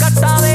கட்டாவே